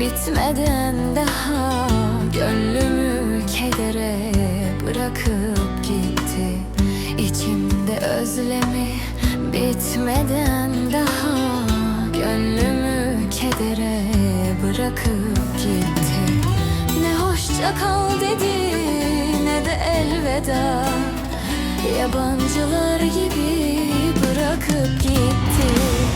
Bitmeden daha gönlümü kedere bırakıp gitti. İçimde özlemi bitmeden daha Gönlümü kedere bırakıp gitti. Ne hoşça kal dedi ne de elveda. Yabancılar gibi bırakıp gitti.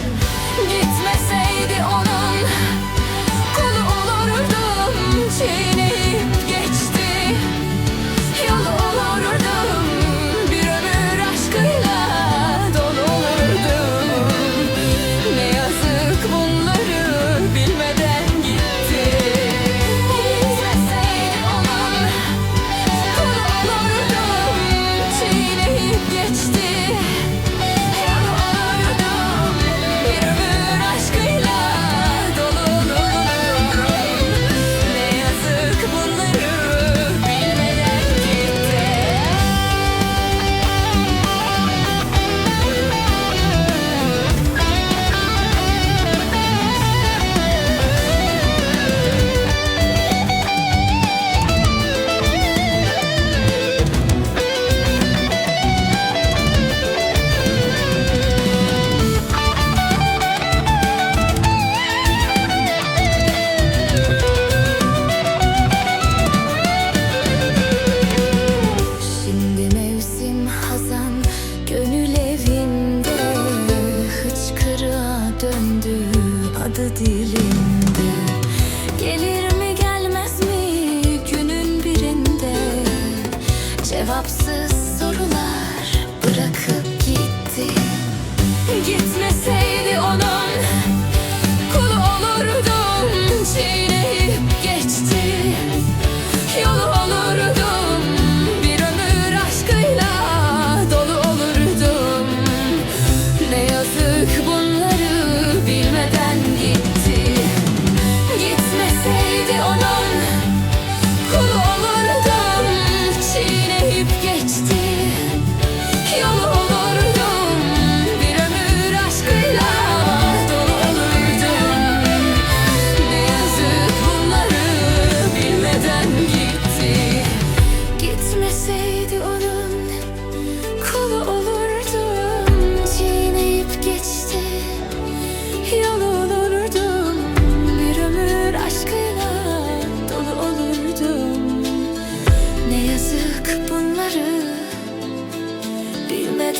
的地里。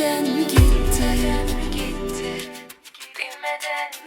Bilmeden gitti. Bilmeden gitti. Bilmeden